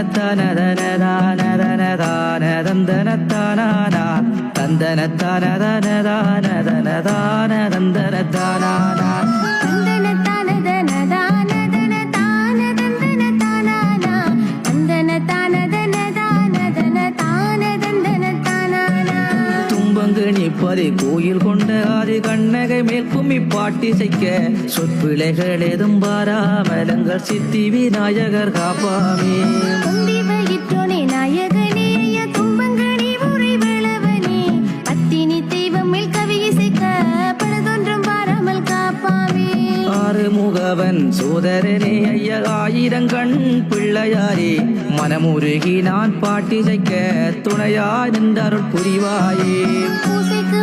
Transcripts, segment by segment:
தந்தனத்தானதனதானதனதான தந்தனத்தானானா தந்தனத்தானதனதானதனதான தந்தனத்தானானா தும்பங்கு நிப்பதை கோயில் மேல் கும்மி பாட்டி செய்க சொற்பிழைகள் எதும் பாராமலங்கள் சித்தி விநாயகர் காப்பாமே. முகவன் சோதரனே ஐய ஆயிரங்கண் பிள்ளையாரே. மனமுருகி நான் பாட்டி செய்க துணையா நின்றருள் புரிவாயே. பூசைக்கு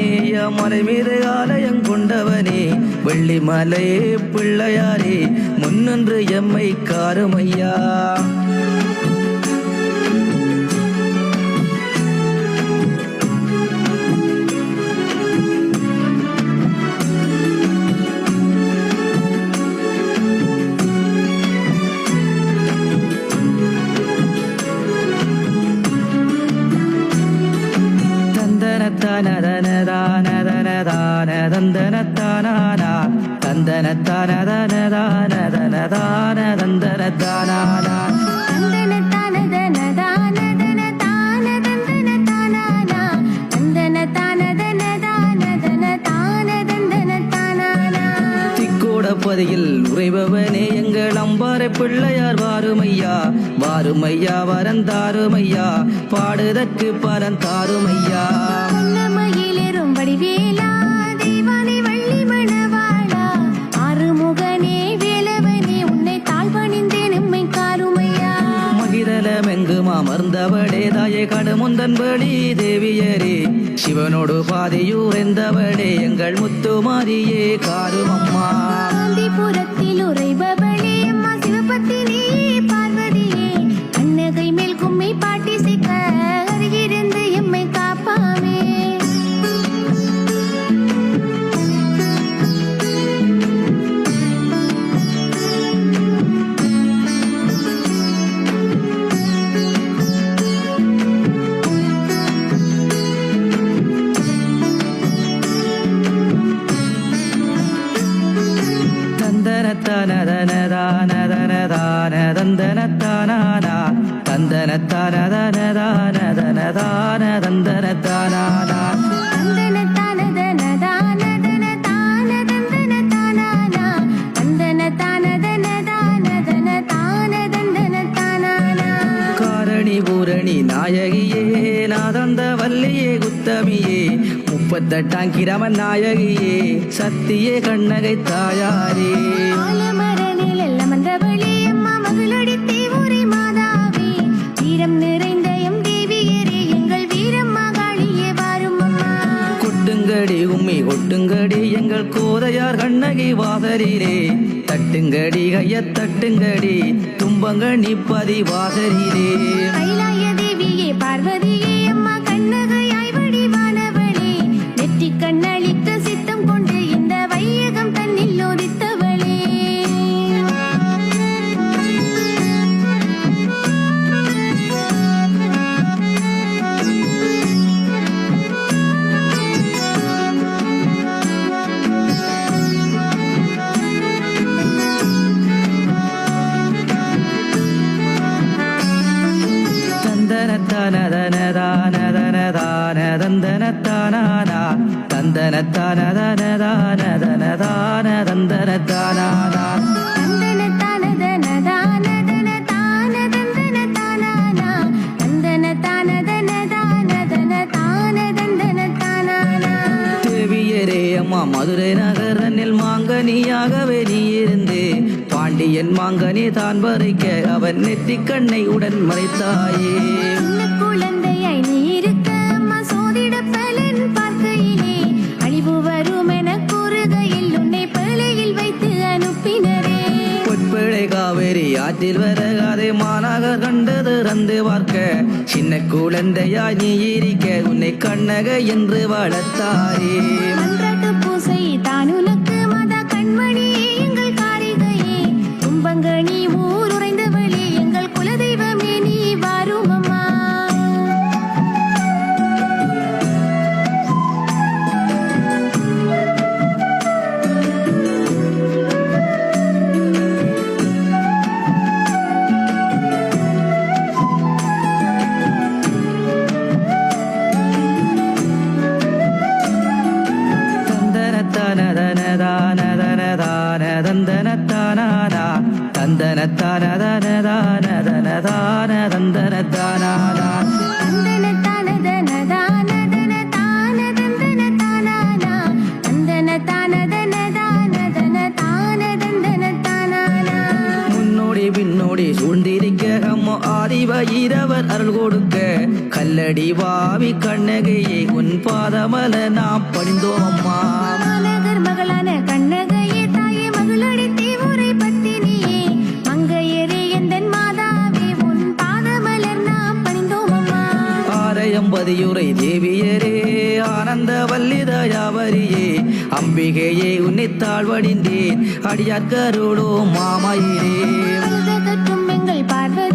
நாயகனே மலை மீது ஆலயம் கொண்டவனே வெள்ளி மலையே பிள்ளையாரே முன்னன்று எம்மை காருமையா. தந்தனத்தானதனதானதனதான தந்தனத்தானானா தந்தனத்தானதனதானதனதான தந்தனத்தானானா தந்தன தானதன தானதன தானதன தானதன தான தந்தன தானானா திக்கோட பதியில் உறைபவனே எங்கள் அம்பாறை பிள்ளையார் வாருமையா? வாருமையா வரந்தாருமையா பாடுதற்கு பரந்தாருமையா வடிவேலா மகிதலமெங்கும் அமர்ந்தவளே தாயே கடுமுந்தன் வழி தேவியரே. சிவனோடு பாதையூரெந்தவளே எங்கள் முத்துமாரியே காருமம்மா அம்மா தந்தன தானானா பூரணி நாயகியே நாதந்த வல்லியே குத்தமியே முப்பத்தெட்டாம் கிரமன் நாயகியே சத்தியே கண்ணகை தாயாரே. எங்கள் கோதையார் கண்ணகி வாசரிலே. தட்டுங்கடி கைய தட்டுங்கடி தும்பங்க நிப்பதி வாசரிலே. தேவியே பார்வதியே அம்மா கண்ணகையாய் வடிவானவளே. நெற்றி கண்ணளித்த தானானா தந்தன தானதன தானதன தான தந்தன தானானா அம்மா மதுரை நகரனில் மாங்கனியாகவே நீ இருந்தே. பாண்டியன் மாங்கனி தான் வரைக்க அவன் நெத்தி கண்ணை உடன் மறைத்தாயே. வீட்டில் வரகாதே மாநகர் கண்டது ரந்து பார்க்க. சின்ன குழந்தையாய் நீ இருக்க உன்னை கண்ணக என்று வளர்த்தாரே. பூசை தான் உனக்கு மத கண்மணி எங்கள் காரிகையே. கும்பங்கணி ஊர் தானதந்தன தானானா முன்னோடி பின்னோடி சூழ்ந்திருக்க அம்மோ ஆதிவ இரவர் அருள் கொடுக்க கல்லடி வாவி கண்ணகையே உன் பாதமல நாம் பணிந்தோம் அம்மா. ஆனந்த வல்லிதயாவரியே அம்பிகையே உன்னை வடிந்தேன். அடியாக்கருளோ மாமயிரே. அழுத எங்கள் பார்வதி